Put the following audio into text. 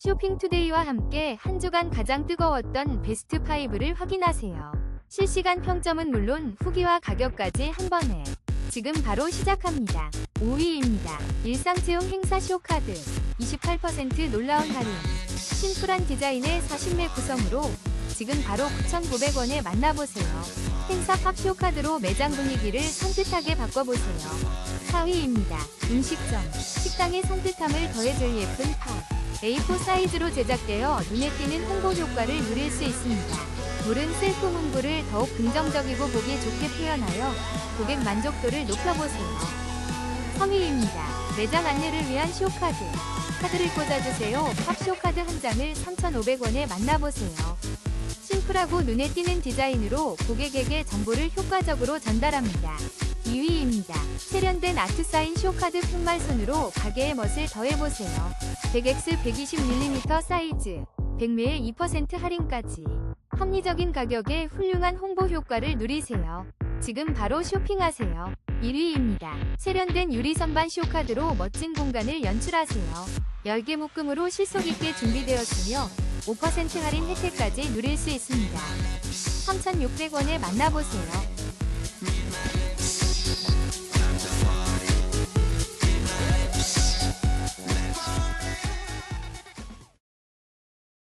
쇼핑투데이와 함께 한 주간 가장 뜨거웠던 베스트 5를 확인하세요. 실시간 평점은 물론 후기와 가격까지 한 번에 지금 바로 시작합니다. 5위입니다. 일상체험 행사 쇼카드 28% 놀라운 할인 심플한 디자인의 40매 구성으로 지금 바로 9,900원에 만나보세요. 행사 팝 쇼카드로 매장 분위기를 산뜻하게 바꿔보세요. 4위입니다. 음식점 식당의 산뜻함을 더해줄 예쁜 팝 A4 사이즈로 제작되어 눈에 띄는 홍보 효과를 누릴 수 있습니다. 물은 셀프 문구를 더욱 긍정적이고 보기 좋게 표현하여 고객 만족도를 높여보세요. 3위입니다. 매장 안내를 위한 쇼카드. 카드를 꽂아주세요. 팝 쇼카드 한 장을 3,500원에 만나보세요. 심플하고 눈에 띄는 디자인으로 고객에게 정보를 효과적으로 전달합니다. 2위입니다. 세련된 아트 사인 쇼카드 푯말손으로 가게의 멋을 더해보세요. 100x 120mm 사이즈, 100매에 2% 할인까지. 합리적인 가격에 훌륭한 홍보 효과를 누리세요. 지금 바로 쇼핑하세요. 1위입니다. 세련된 유리 선반 쇼카드로 멋진 공간을 연출하세요. 10개 묶음으로 실속 있게 준비되었으며 5% 할인 혜택까지 누릴 수 있습니다. 3,600원에 만나보세요.